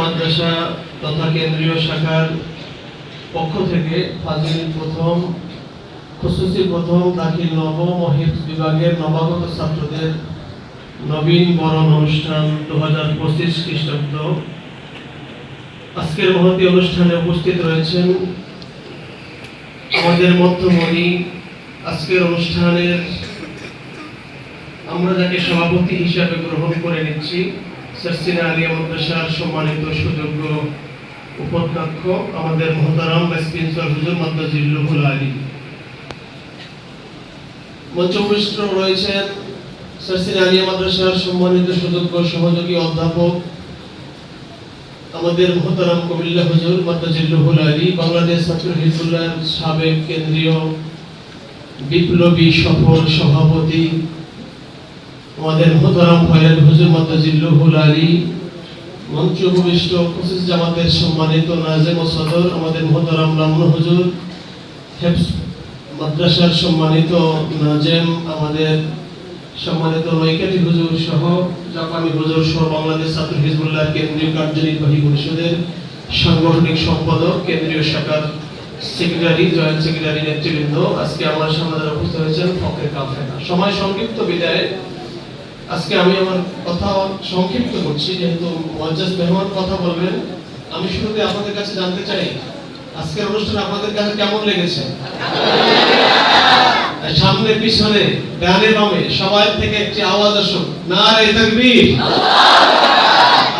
মাদ্রাসা তথা কেন্দ্রীয় শাখার পক্ষ থেকে ফাজিল প্রথম প্রথম, দাখিল নবম ও বিভাগের নবাগত ছাত্রদের নবীন বরণ অনুষ্ঠান দু হাজার পঁচিশ খ্রিস্টাব্দ। আজকের অনুষ্ঠানে উপস্থিত রয়েছেন আমাদের মধ্যমণি। আজকের অনুষ্ঠানের আমরা যাকে সভাপতি হিসাবে গ্রহণ করে নিচ্ছি সম্মানিত সুযোগ্য সহযোগী অধ্যাপক আমাদের মহতারাম কবিল্লা হুজুর মাদ্রাজিল্লুহুল আলী, বাংলাদেশ ছাত্র হিজবুল্লাহর সাবেক কেন্দ্রীয় বিপ্লবী সফল সভাপতি আমাদের মোহতারাম ফয়য়াদ হুজুর মাদ্রাজিল্লুহুল আলী মঞ্চ উপবিষ্ট পঁচিশ জামাতের সম্মানিত নাজেম ও সদর, আমাদের মোহতারাম লামন হুজুর হেফস মাদ্রাসার সম্মানিত নাজেম, আমাদের সম্মানিত নৈকাটি হুজুর সহ জাপানি হুজুর সহ বাংলাদেশ ছাত্র হিজবুল্লাহ কেন্দ্রীয় কার্যনির্বাহী পরিষদের সাংগঠনিক সম্পাদক, কেন্দ্রীয় শাখার সেক্রেটারি, জয়েন্ট সেক্রেটারি নেতৃবৃন্দ, আজকে আমার সামনে উপস্থিত হয়েছেন, ফকের কাফেলা সময় সংক্ষিপ্ত বিদায় আজকে আমি আমার কথা সংক্ষিপ্ত করছি, যেহেতু মজ্জাজ মেহমান কথা বলবেন। আমি শুরুতে আপনাদের কাছে জানতে চাই, আজকের অনুষ্ঠান আপনাদের কাছে কেমন লেগেছে? সামনে, পিছনে ডানে বামে সবাই থেকে একটি আওয়াজ আসুক না রে তাকবীর।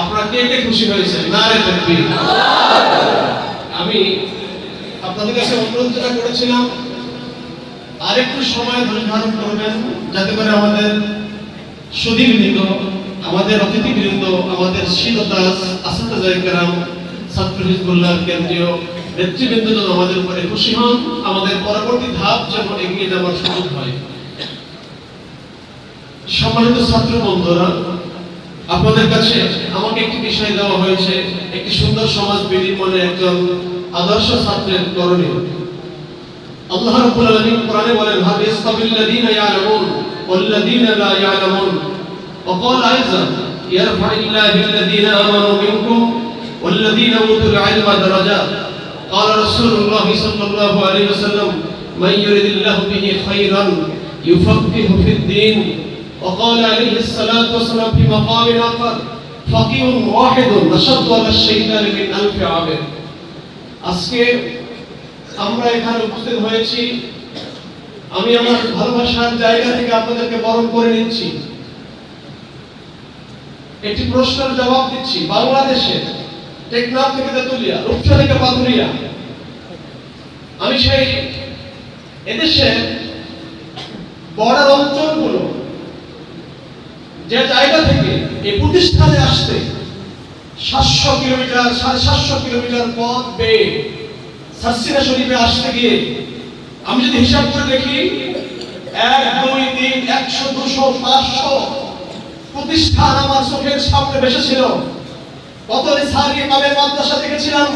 আপনারা কে কে খুশি হয়েছেন? না রে তাকবীর। আমি আপনাদের কাছে অনুরোধ যেটা করেছিলাম, আরেকটু সময় ধরে ধারণ করবেন, যাতে করে আমাদের আমাদের আমাদের ছাত্র হিজবুল্লাহ কেন্দ্রীয় নেতৃবৃন্দ যেন আমাদের উপরে খুশি হন, আমাদের পরবর্তী ধাপ যেন এগিয়ে যাওয়ার সুযোগ হয়। সম্মানিত ছাত্র বন্ধুরা, আপনাদের কাছে আমাকে একটি বিষয় দেওয়া হয়েছে, একটি সুন্দর সমাজ বিনিময়ে একজন আদর্শ ছাত্রের করণীয় আল্লাহ আলামিন কোরআনে বলেন হাল ইয়াস্তাবিল্লাযীনা ইয়ালামুন ওয়াল্লাযীনা লা ইয়ালামুন। وقال أيضا يرفع الله الذين آمنوا منكم والذين أوتوا العلم درجات قال رسول الله صلى الله عليه وسلم من يرد الله به خيرا يفقهه في الدين وقال عليه الصلاة والسلام في مقام آخر فقيه واحد نشط على الشيطان من ألف عابد আজকে আমরা এখানে উপস্থিত হয়েছি আমি আমার ভালোবাসার জায়গা থেকে আপনাদেরকে বরণ করে নিচ্ছি একটি প্রশ্নের জবাব দিচ্ছি, বাংলাদেশে টেকনাফ থেকে তেতুলিয়া রূপসা থেকে পাথুরিয়া। আমি সেই এদেশে বর্ডার অঞ্চলগুলো, যে জায়গা থেকে এই প্রতিষ্ঠানে আসতে সাতশো কিলোমিটার, সাড়ে সাতশো কিলোমিটার পথ বেয়ে সাসিনা শরীফে আসতে গিয়ে আমি যদি হিসাব করে দেখি, এক, দুই, তিন, একশো, দুশো, পাঁচশো প্রতিষ্ঠান আমার চোখের সামনে বেসেছিল। কত রিসারি কামের মাদ্রাসা দেখেছিলাম,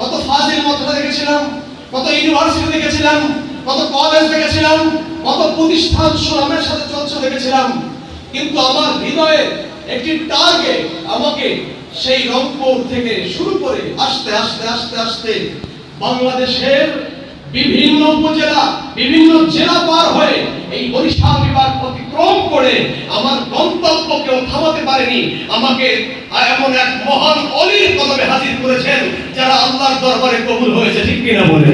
কত ফাজিল মাদ্রাসা দেখেছিলাম, কত ইউনিভার্সিটি দেখেছিলাম, কত কলেজ দেখেছিলাম, কত প্রতিষ্ঠান সুনামের সাথে চলছে দেখেছিলাম। কিন্তু আমার হৃদয়ে একটি টার্গেট আমাকে সেই রংপুর থেকে শুরু করে আস্তে আস্তে আস্তে আস্তে বাংলাদেশের বিভিন্ন উপজেলা, বিভিন্ন জেলা পার হয়ে এই বরিশাল বিভাগ অতিক্রম করে আমার গন্তব্য কেউ থামাতে পারেনি। আমাকে এমন এক মহান অলির কদমে হাজির করেছেন যারা আল্লাহর দরবারে কবুল হয়েছে, ঠিক কিনা বলে